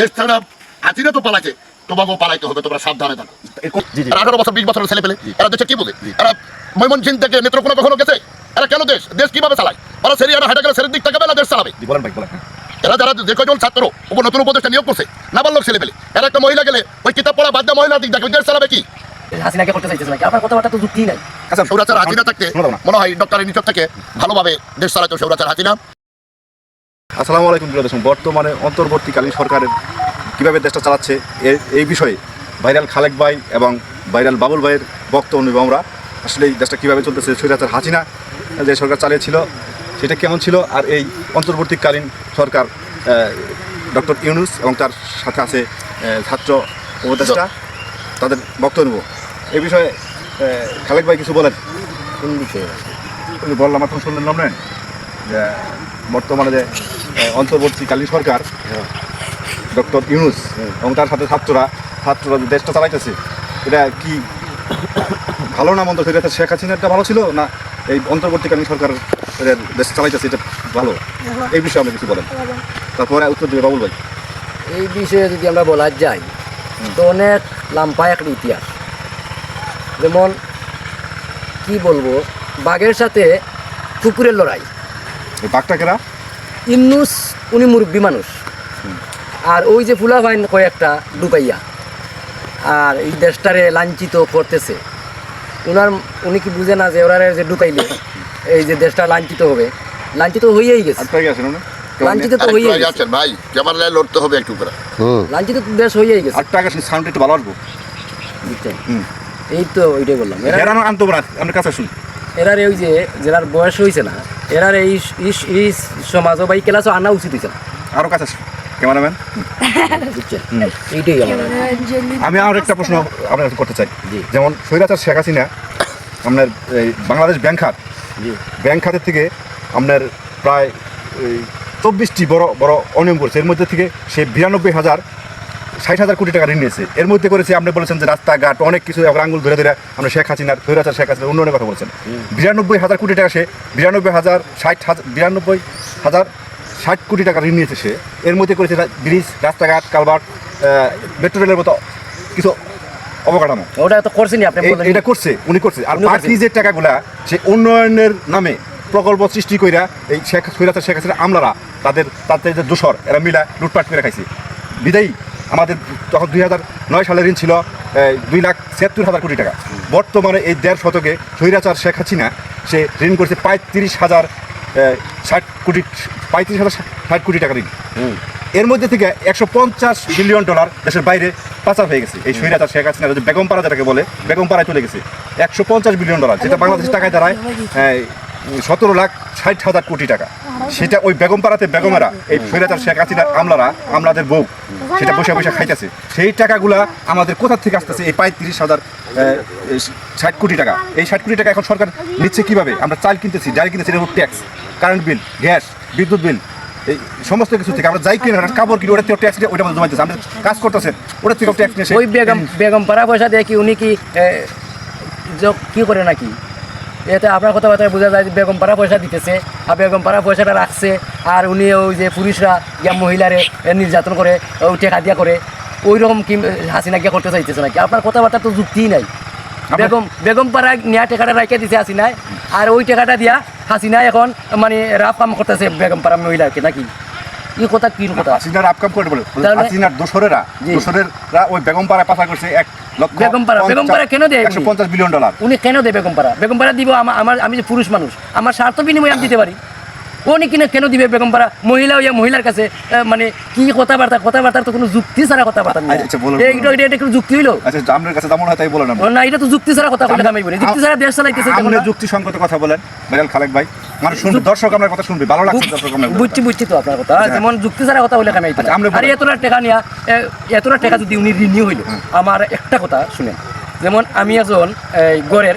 দেশ ছাড়া তো পালাইছে। তোমাকেও পালাইতে হবে তোমরা সাবধানে থাকো। আঠারো বছর বিশ বছরের ছেলে পেলে এরা দেশে কি বোঝে এরা ময়মনসিং থেকে নেত্রকোনা কখনো গেছে? এরা কেন দেশ? দেশ কীভাবে চালায়? ওরা গেলে সেরের দিক থেকে বেলা দেশ চালাবে। বলেন ভাই বলেন। এরা যারা যে কয়জন ছাত্র উপর নতুন উপদেষ্টা নিয়োগ করছে নাবালক ছেলে পেলে এরা একটা মহিলা গেলে ওই কিতাব পড়া বাদ দিয়ে মহিলার দিক দেখবে দেশ চালাবে কি? হাসিনাকে করতে চাইতেছে নাকি আপনার কথাবার্তা তো যুক্তি নাই। সৌরাচার হাসিনা থাকতে না। মনে হয় ডক্টর নিচক থেকে ভালোভাবে দেশ চালাতো সৌরাচার হাসিনা। আসসালামু আলাইকুম প্রিয় দর্শক, বর্তমানে অন্তর্বর্তীকালীন সরকারের কীভাবে দেশটা চালাচ্ছে এই বিষয়ে ভাইরাল খালেক ভাই এবং ভাইরাল বাবুল ভাইয়ের বক্তব্য নিব আমরা। আসলে এই দেশটা কীভাবে চলতেছে, স্বৈরাচার হাসিনা যে সরকার চালিয়েছিল, সেটা কেমন ছিল? আর এই অন্তর্বর্তীকালীন সরকার ডক্টর ইউনুস এবং তার সাথে আছে ছাত্র উপদেষ্টা, তাদের বক্তব্য এই বিষয়ে খালেক ভাই কিছু বলেন। কোন বিষয়ে? বললাম এখন শুনলেন নেন যে বর্তমানে যে অন্তর্বর্তীকালীন সরকার ডক্টর ইউনুস এবং তার সাথে ছাত্ররা ছাত্ররা দেশটা চালাইতেছে এটা কি ভালো না মন্দ? সেটা শেখ হাসিনাটা ভালো ছিল না এই অন্তর্বর্তীকালীন সরকার দেশ চালাইতেছে এটা ভালো? এই বিষয়ে আপনি কিছু বলেন। তারপরে উত্তর দিবে বাবুল ভাই। এই বিষয়ে যদি আমরা বলা যাই তো অনেক লাম্পা একটা ইতিহাস। যেমন কি বলব? বাঘের সাথে কুকুরের লড়াই। বাঘটা কেরা? ইমনুস উনি মুরব্বী মানুষ। আর ওই যে ফুলা ভাইন কয়েকটা ডুবাইয়া আর এই দেশটারে লাঞ্ছিত করতেছে। উনার উনি কি বুঝে না যে ওরা যে ঢুকাইলে এই যে দেশটা লাঞ্ছিত হবে? লাঞ্ছিত হয়েই গেছে। লাঞ্ছিত তো হয়েই গেছে। ভাই ক্যামেরা লড়তে হবে একটু করে। লাঞ্ছিত তো দেশ হয়েই গেছে। আটটা গেছেন সাউন্ড একটু ভালো আসব। এই তো ওইটাই বললাম। এরা আনতো কাছে শুন এরার এই যে যার বয়স হয়েছে না এরার এই এই- সমাজ বা এই ক্লাসও আনা উচিত হয়েছে আরও কাছে ক্যামেরাম্যান? এইটাই আমি আর একটা প্রশ্ন আপনার করতে চাই। যেমন স্বৈরাচার শেখ হাসিনা আপনার এই বাংলাদেশ ব্যাংক খাত ব্যাংক খাতের থেকে আপনার প্রায় চব্বিশটি বড় বড় অনিয়ম করছে। এর মধ্যে থেকে সে বিরানব্বই হাজার ষাট হাজার কোটি টাকা ঋণ নিয়েছে। এর মধ্যে করেছে আপনি বলেছেন যে রাস্তাঘাট অনেক কিছু আবার আঙ্গুল ধরে ধরে আমরা শেখ হাসিনার স্বৈরাচার শেখ হাসিনার উন্নয়নের কথা বলছেন। বিরানব্বই হাজার কোটি টাকা সে বিরানব্বই হাজার ষাট হাজার বিরানব্বই হাজার ষাট কোটি টাকা ঋণ নিয়েছে সে। এর মধ্যে করেছে ব্রিজ রাস্তাঘাট কালভার্ট মেট্রো রেলের মতো কিছু অবকাঠামো। ওটা তো করছেনি আপনি এটা করছে উনি করছে। আর বাকি যে টাকাগুলা সে উন্নয়নের নামে প্রকল্প সৃষ্টি কইরা এই শেখ সৈরাচার শেখ হাসিনা আমলারা তাদের তাদের যে দোসর এরা মিলা লুটপাট করে খাইছে। বিদায়ী। আমাদের তখন দুই হাজার নয় সালের ঋণ ছিল দুই লাখ ছিয়াত্তর হাজার কোটি টাকা। বর্তমানে এই দেড় শতকে সৈরাচার শেখ হাসিনা সে ঋণ করছে পঁয়ত্রিশ হাজার ষাট কোটি পঁয়ত্রিশ হাজার ষাট কোটি টাকা ঋণ। এর মধ্যে থেকে একশো পঞ্চাশ বিলিয়ন ডলার দেশের বাইরে পাচার হয়ে গেছে। এই সৈরাচার শেখ হাসিনা যে বেগমপাড়া যেটাকে বলে বেগমপাড়ায় চলে গেছে। একশো পঞ্চাশ বিলিয়ন ডলার যেটা বাংলাদেশের টাকায় দাঁড়ায় সতেরো লাখ ষাট হাজার কোটি টাকা। সেটা ওই বেগমপাড়াতে বেগমেরা, এই সৈরাচার শেখ হাসিনার আমলারা, আমলাদের বউ, সেটা বসে বসে খাইতেছে। সেই টাকাগুলা আমাদের কোথা থেকে আসতেছে? এই পঁয়ত্রিশ হাজার ষাট কোটি টাকা। এই ষাট কোটি টাকা এখন সরকার নিচ্ছে কীভাবে? আমরা চাল কিনতেছি, ডাল কিনতেছি, এটা ট্যাক্স, কারেন্ট বিল, গ্যাস, বিদ্যুৎ বিল, এই সমস্ত কিছু থেকে আমরা যাই কিনে কাপড় কিনে, ওটা থেকে ট্যাক্স দিয়ে ওইটা জমাইতেছে। আমরা কাজ করতেছেন ওটা থেকে ট্যাক্স নিয়ে ওই বেগম বেগম পাড়া পয়সা দিয়ে কি উনি কি কি করে নাকি? এতে আপনার কথাবার্তায় বোঝা যায় যে বেগম পাড়া পয়সা দিতেছে আর বেগম পাড়া পয়সাটা রাখছে আর উনি ওই যে পুরুষরা ইয়া মহিলারে নির্যাতন করে ওই টেকা দিয়া করে ওই রকম কি হাসিনা গিয়া করতে চাইতেছে নাকি? আপনার কথাবার্তা তো যুক্তিই নাই। বেগম বেগম পাড়া নেয়া টাকাটা রাইকে দিছে হাসিনায় আর ওই টাকাটা দিয়া হাসিনা এখন মানে রাফ কাম করতেছে বেগম পাড়া মহিলাকে নাকি? ই কথা কি কথা? হাসিনার আপকাম করে বলে। তাহলে- হাসিনার দোসরেরা দোসরেরা ওই বেগমপাড়া পাচার করছে এক লক্ষ বেগমপাড়া- বেগমপাড়া কেন দেয়? একশো পঞ্চাশ বিলিয়ন ডলার। উনি কেন দেবে বেগমপাড়া বেগমপাড়া দিব আমার আমি যে পুরুষ মানুষ আমার স্বার্থ বিনিময়ে আমি দিতে পারি। উনি কিনা কেন দিবে বেগমপাড়া মহিলা ইয়া মহিলার কাছে মানে কি কথাবার্তা কথাবার্তার তো কোনো যুক্তি ছাড়া কথাবার্তা নেই। আচ্ছা, বলুন, এইটা। এটা কোনো যুক্তি হইল? আচ্ছা আপনার কাছে যেমন হয় তাই বলেন। না এটা তো যুক্তি ছাড়া কথা বলে আমি বলি। যুক্তি ছাড়া দেশ চালাইতেছে আপনি যুক্তিসঙ্গত কথা বলেন। বেলাল খালেক ভাই মানে শুনবে দর্শক আপনার কথা শুনবে ভালো লাগছে দর্শক কথা। বুঝছি বুঝছি তো আপনার কথা। যেমন যুক্তি ছাড়া কথা বলে কামাই আচ্ছা, আমরা আর এতটা টাকা নিয়া এতটা টাকা যদি উনি রিনিউ হইল আমার একটা কথা শুনেন। যেমন আমি একজন এই গড়ের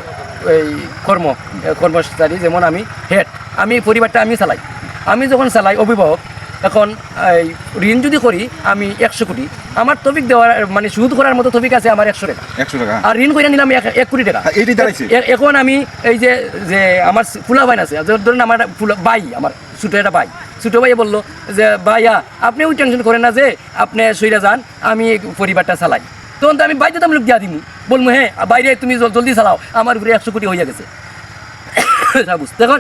এই কর্ম কর্মচারী যেমন আমি হেড। আমি পরিবারটা আমি চালাই। আমি যখন চালাই অভিভাবক এখন এই ঋণ যদি করি আমি একশো কোটি। আমার টপিক দেওয়ার মানে সুদ করার মতো টপিক আছে আমার একশো টাকা। একশো টাকা। আর ঋণ করে নিলাম এক- এক কোটি টাকা। হ্যাঁ, এখন আমি এই যে যে আমার ফুলা বাইন আছে ধরুন আমার ফুলা বাই আমার ছোটো একটা বাই ছোটো ভাইয়া বলল যে ভাইয়া আপনি ওই টেনশন করেন না যে আপনি সইরা যান আমি এই পরিবারটা চালাই। তখন তো আমি বাধ্যতামূলক দিয়া দিমু। বলব হ্যাঁ বাইরে তুমি জলদি চালাও আমার উপরে একশো কোটি হয়ে গেছে। বুঝতে দেখুন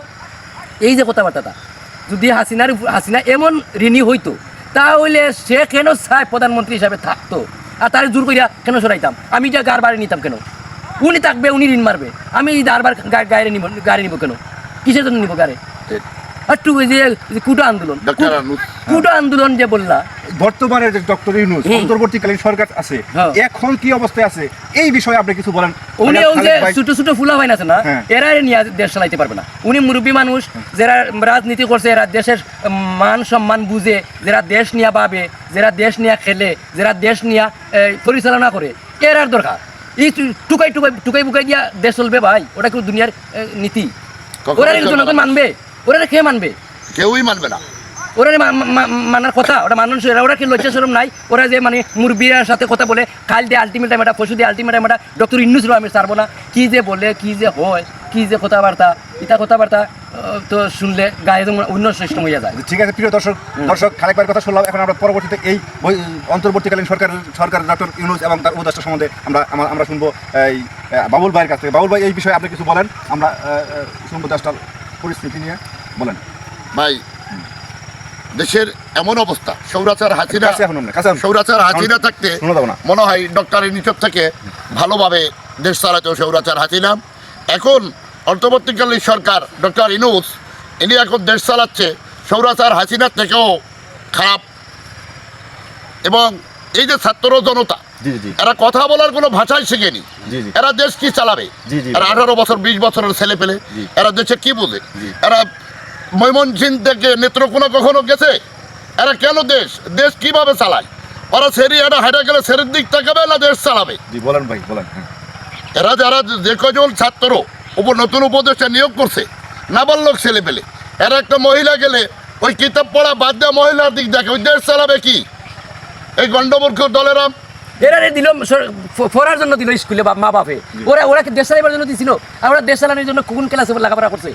এই যে কথা কথাবার্তাটা, যদি হাসিনার হাসিনা এমন ঋণী হইতো, তাহলে সে কেন চায় প্রধানমন্ত্রী হিসাবে থাকতো? আর তার জোর করিয়া কেন সরাইতাম? আমি যা গার বাড়ি নিতাম কেন? উনি থাকবে, উনি ঋণ মারবে। আমি এই গাড়ি নিব গাড়ি নিব কেন? কিসের জন্য নিব গাড়ি একটু ওই যে কুটো আন্দোলন। কুটো আন্দোলন যে বললা। বর্তমানে যে ডক্টর ইউনুস অন্তর্বর্তীকালীন সরকার আছে হ্যাঁ। এখন কি অবস্থায় আছে? এই বিষয়ে আপনি কিছু বলেন। উনি ওই যে ছোট ছোট ফুলা হয় না আছে না হ্যাঁ। এরা নিয়ে দেশ চালাইতে পারবে না। উনি মুরব্বী মানুষ যারা রাজনীতি করছে এরা দেশের মান সম্মান বুঝে যারা দেশ নিয়ে ভাবে যারা দেশ নিয়ে খেলে যারা দেশ নিয়ে পরিচালনা করে এরার দরকার। এই টুকাই টুকাই টুকাই বুকাই দিয়া দেশ চলবে ভাই ওটা কিন্তু দুনিয়ার নীতি? ওরা জনগণ মানবে। ওরা খেয়ে মানবে? কেউই মানবে না। ওরা মানার কথা? ওটা মানুষ এরা ওরা কি লজ্জা সরম নাই? ওরা যে মানে মুরব্বীর সাথে কথা বলে কাল দিয়ে আলটিমেটাম এটা পশু দিয়ে আলটিমেটাম এটা ডক্টর ইন্নুস আমি ছাড়বো না। কি যে বলে কি যে হয় কি যে কথাবার্তা ইটা কথাবার্তা তো শুনলে গায়ে যেমন অন্য সিস্টেম হয়ে যায়। ঠিক আছে প্রিয় দর্শক দর্শক খালেক ভাইয়ের কথা শুনলাম। এখন আমরা পরবর্তীতে এই অন্তর্বর্তীকালীন সরকার সরকার ডক্টর ইউনুস এবং তার উপদেষ্টা সম্বন্ধে আমরা আমরা- শুনব। এই বাবুল ভাইয়ের কাছ থেকে। বাবুল ভাই এই বিষয়ে আপনি কিছু বলেন? আমরা শুনব দেশটার পরিস্থিতি নিয়ে বলেন। ভাই দেশের এমন অবস্থা সৌরাচার হাসিনা। সৌরাচার হাসিনা থাকতে মনে হয় ডক্টর নিচর থেকে ভালোভাবে দেশ চালাতো সৌরাচার হাসিনা। এখন অন্তর্বর্তীকালীন সরকার ডক্টর ইনুস ইনি এখন দেশ চালাচ্ছে সৌরাচার হাসিনার থেকেও খারাপ। এবং এই যে ছাত্র জনতা এরা কথা বলার কোনো ভাষাই শেখেনি। এরা দেশ কি চালাবে। এরা আঠারো বছর বিশ বছরের ছেলে পেলে এরা দেশে কি বোঝে? এরা ময়মনসিং থেকে নেত্রকোনা কখনো গেছে? এরা কেন দেশ? দেশ কীভাবে চালায়? ওরা সেরি এটা হাইটা গেলে সেরির দিক তাকাবে না দেশ চালাবে? বলেন ভাই বলেন হ্যাঁ। এরা যারা যে কজন ছাত্র উপর নতুন উপদেষ্টা নিয়োগ করছে নাবালক ছেলে পেলে এরা একটা মহিলা গেলে ওই কিতাব পড়া বাদ দেওয়া মহিলার দিক দেখে ওই দেশ চালাবে কি? এই গণ্ডমূর্খ দলেরা। এরা দিল ফরার জন্য দিল স্কুলে মা বাপে। ওরা ওরা দেশ চালাইবার জন্য দিছিল? আর ওরা দেশ চালানোর জন্য কোন ক্লাসে লেখাপড়া করছে?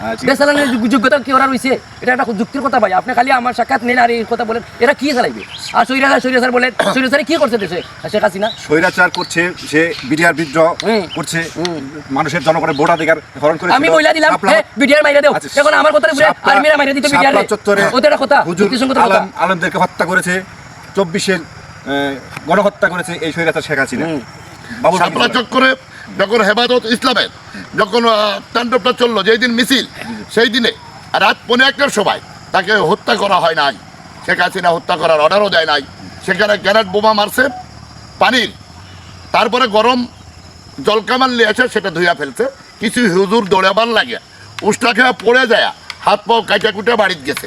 হ্যাঁ, দেশ চালানোর যোগ্যতা কি ওরা রয়েছে এটা একটা যুক্তির কথা ভাই। আপনি খালি আমার সাক্ষাৎ আর এই কথা বলেন এরা কি চালাইবে? আর সৈরা সৈরা স্যার বলেন সৈরা স্যার কি করছে দেশে? শেখ হাসিনা? স্বৈরাচার করছে সে বিডিআর বিদ্রোহ করছে মানুষের জনগণের ভোটাধিকার হরণ করে আমি বইলা দিলাম হ্যাঁ বিডিআর মাইরা দেও। আচ্ছা, এখন আমার কথা বলে আর্মিরা মাইরা দিতে বিডিআর ওদের একটা কথা হুজুর আলমদেরকে হত্যা করেছে। চব্বিশের গণহত্যা করেছে এই স্বৈরাচার শেখ হাসিনা। বলেন? চক্করে যখন হেফাজত ইসলামের যখন তাণ্ডবটা চলল যেই দিন মিছিল সেই দিনে রাত পনেরো একটার সময় তাকে হত্যা করা হয় নাই। শেখ হাসিনা হত্যা করার অর্ডারও দেয় নাই। সেখানে গ্যানেট বোমা মারছে পানির তারপরে গরম জলকামান নিয়ে এসে সেটা ধুইয়া ফেলছে। কিছু হুজুর দৌড়াবার লাগে। উষ্টা খেয়ে পড়ে যায় হাত পাও কাইটা কুটে বাড়িতে গেছে।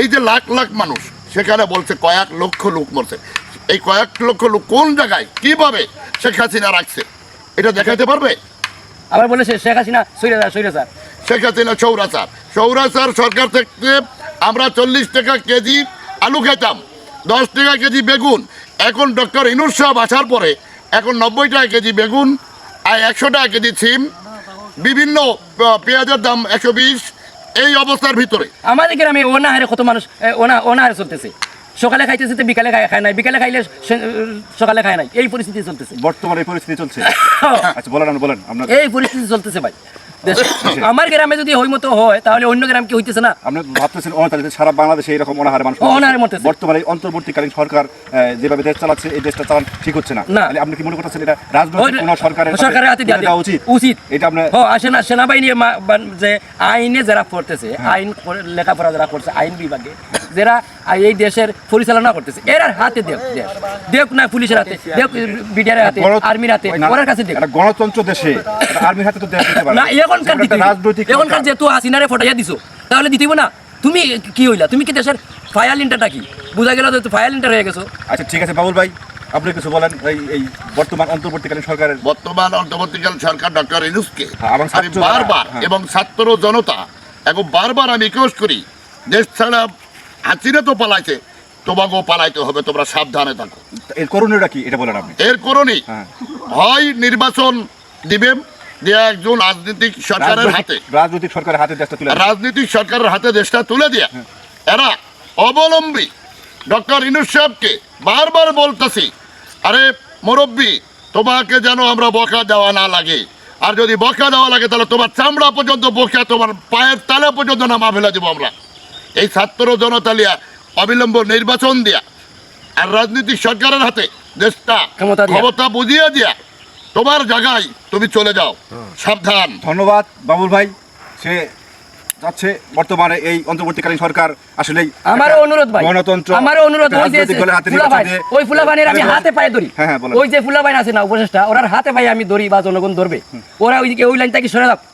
এই যে লাখ লাখ মানুষ সেখানে বলছে কয়েক লক্ষ লোক মরছে। এই কয়েক লক্ষ লোক কোন জায়গায়? কীভাবে? শেখ হাসিনা রাখছে। এটা দেখাতে পারবে? আবার বলে সে- শেখ হাসিনা সৈরা স্যার সৈরা স্যার। শেখ হাসিনা সৌরাচার সৌরাচার সরকার থেকে আমরা চল্লিশ টাকা কেজি আলু খেতাম দশ টাকা কেজি বেগুন। এখন ডক্টর ইনুর সাহেব আসার পরে এখন নব্বই টাকা কেজি বেগুন আর একশো টাকা কেজি সিম। বিভিন্ন পেঁয়াজের দাম একশো বিশ এই অবস্থার ভিতরে। আমাদের গ্রামে অনাহারে কত মানুষ অনা অনাহারে চলতেছে। সকালে খাইতেছে তো বিকালে খায় খায় নাই। বিকালে খাইলে সকালে খায় নাই। এই পরিস্থিতি চলতেছে। বর্তমানে এই পরিস্থিতি চলছে? আচ্ছা বলেন বলেন আপনার এই পরিস্থিতি চলতেছে ভাই। আমার গ্রামে যদি ওই মতো হয় তাহলে অন্য গ্রাম কি হইতেছে না? আপনি ভাবতেছেন সারা বাংলাদেশে এরকম অনাহারে মানুষ অনাহারে মরতেছে। বর্তমানে এই অন্তর্বর্তীকালীন সরকার যেভাবে দেশ চালাচ্ছে এই দেশটা চালান ঠিক হচ্ছে না। আপনি কি মনে করতেছেন এটা রাজনৈতিক কোনো সরকারের সরকারের হাতে দেওয়া উচিত? উচিত। এটা আপনার হ আসে না সেনাবাহিনী যে আইনে যারা পড়তেছে আইন লেখাপড়া যারা করছে আইন বিভাগে যারা এই দেশের পরিচালনা করতেছে এরা হাতে দেখ দেখ না পুলিশের হাতে দেখ বিডিআর হাতে আর্মির হাতে কাছে দেখ গণতন্ত্র দেশে আর্মির হাতে তো না এখনকার দিতে রাজনৈতিক এখনকার। যেহেতু হাসিনারে ফটাইয়া দিছো? তাহলে দিতেইব না। তুমি কি হইলা? তুমি কি দেশের ফায়ার লিন্টারটা কি? বোঝা গেল যে ফায়ার লিন্টার হয়ে গেছো। আচ্ছা ঠিক আছে বাবুল ভাই আপনি কিছু বলেন এই এই বর্তমান অন্তর্বর্তীকালীন সরকারের বর্তমান অন্তর্বর্তীকালীন সরকার ডক্টর ইনুসকে হ্যাঁ, আমি বারবার হ্যাঁ। এবং ছাত্র জনতা এবং বারবার আমি রিকোয়েস্ট করি দেশ ছাড়া হাসিনা তো পালাইছে তোমাকেও পালাইতে হবে তোমরা সাবধানে থাকো। এর করণীয়টা কি? এটা বলেন আপনি। এর করণী হ্যাঁ। হয় নির্বাচন দিবে দেয়া একজন রাজনৈতিক সরকারের হাতে। রাজনৈতিক সরকারের হাতে দেশটা তুলে রাজনৈতিক সরকারের হাতে দেশটা তুলে দিয়া এরা অবলম্বী ডক্টর ইনুস সাহেবকে বারবার বলতেছি আরে মুরব্বী তোমাকে যেন আমরা বকা দেওয়া না লাগে। আর যদি বকা দেওয়া লাগে তাহলে তোমার চামড়া পর্যন্ত বকা তোমার পায়ের তালে পর্যন্ত নামা ফেলে দেবো আমরা। এই ছাত্র জনতা লিয়া অবিলম্ব নির্বাচন দিয়া আর রাজনৈতিক সরকারের হাতে দেশটা ক্ষমতা বুঝিয়ে দিয়া তোমার জায়গায় তুমি চলে যাও। সাবধান। ধন্যবাদ বাবুল ভাই। সে যাচ্ছে বর্তমানে এই অন্তর্বর্তীকালীন সরকার আসলে আমার অনুরোধ ভাই। গণতন্ত্র আমার অনুরোধ ওই যে ওই ফুলাবানের আমি হাতে পায়ে ধরি। হ্যাঁ, হ্যাঁ, ওই যে ফুলাবান আছে না উপদেষ্টা ওরার হাতে পায়ে আমি ধরি বা জনগণ ধরবে। ওরা ওইদিকে ওই লাইনটা কি সরে দাও আচ্ছা, ওরা সরে দাও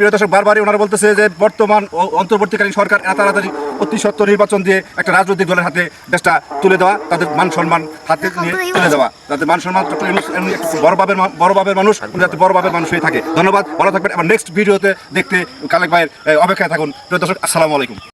প্রিয় দর্শক বারবারই ওনারা বলতেছে যে বর্তমান অন্তর্বর্তীকালীন সরকার তাড়াতাড়ি অতি নির্বাচন দিয়ে একটা রাজনৈতিক দলের হাতে দেশটা তুলে দেওয়া তাদের মান সম্মান হাতে নিয়ে তুলে দেওয়া। যাতে মান সম্মান মানুষ যাতে মানুষ হয়ে থাকে। ধন্যবাদ ভালো থাকবেন। আবার নেক্সট ভিডিওতে দেখতে কালেক ভাইয়ের অপেক্ষায় থাকুন। প্রিয় দর্শক আসসালামু আলাইকুম।